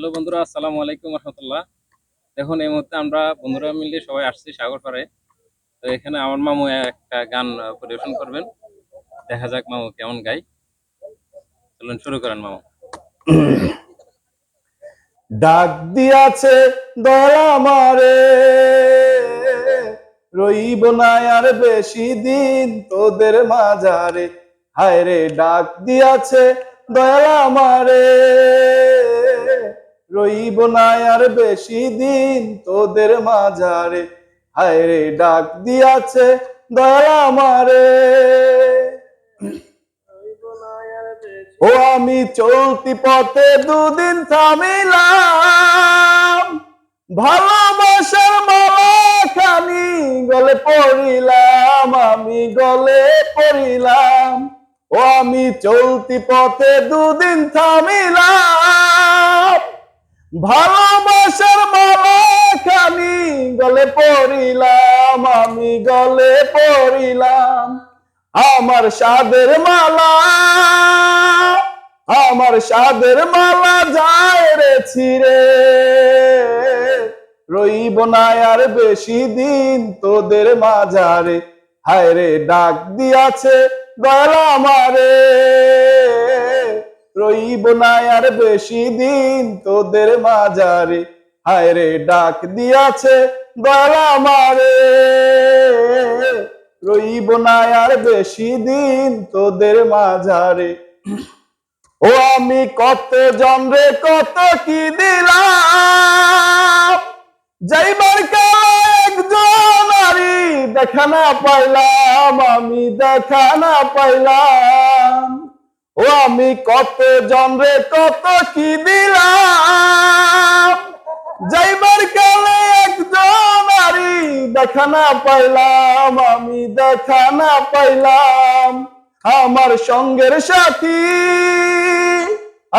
Hello বন্ধুরা, আসসালামু আলাইকুম রহমতুল্লাহ। দেখুন, এই মুহূর্তে আমরা বন্ধুরা মিলে সবাই আসছি সাগর পাড়ে তো এখানে আমার মামু একটা গান পরিবেশন করবেন। দেখা যাক মামু কেমন গাই চলুন, শুরু করেন মামু। ডাক দিয়াছে দয়া মারে রইব না আর বেশি দিন তোদের মাজারে হায় রে ডাক দিয়াছে দয়া মারে রইব না আর বেশি দিন তোদের মাঝারে হায় রে ডাক দিয়াছে দয়া মারে ও আমি চলতি পথে দুদিন থামিলাম। ভালোবাসার মালা খানি গলে পড়িলাম আমি গলে পড়িলাম। ও আমি চলতি পথে দুদিন থামিলাম। ভালোবাসার মালা খানি গলে পড়িলাম, আমি গলে পড়িলাম। আমার সাদের মালা, আমার সাদের মালা যায় রে ছিড়ে। রইব না আর বেশি দিন তোদের মাঝারে। হায় রে, ডাক দিয়াছে গলা মারে রইব না আর বেশি দিন তোদের মাঝারে। হায় ডাক দিয়াছে মারে রইব না আর বেশি দিন তোদের মাঝারে। ও আমি কত জনরে কত কি দিলাম। যাইবার একজন দেখা না পাইলাম, আমি দেখা না পাইলাম। ও আমি কত জনরে কত কি দিলাম? যাইবার কালে একজন আরি দেখা না পাইলাম, আমি দেখা না পাইলাম। আমার সঙ্গের সাথী,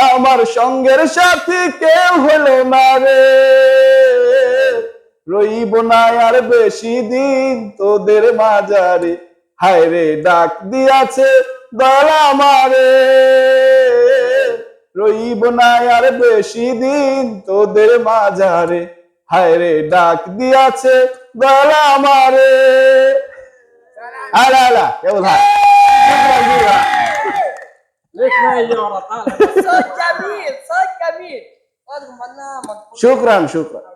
আমার সঙ্গের সাথী কেউ হলো না রে। রইব না আর বেশি দিন তোদের মাজারে হায় রে, ডাক দিয়াছে দলা মারে রইব না আর বেশি দিন তোদের মাঝারে। হায় রে ডাক দিয়াছে দলা মারে আলা আলা কে বলা শুক্রান শুক্রান।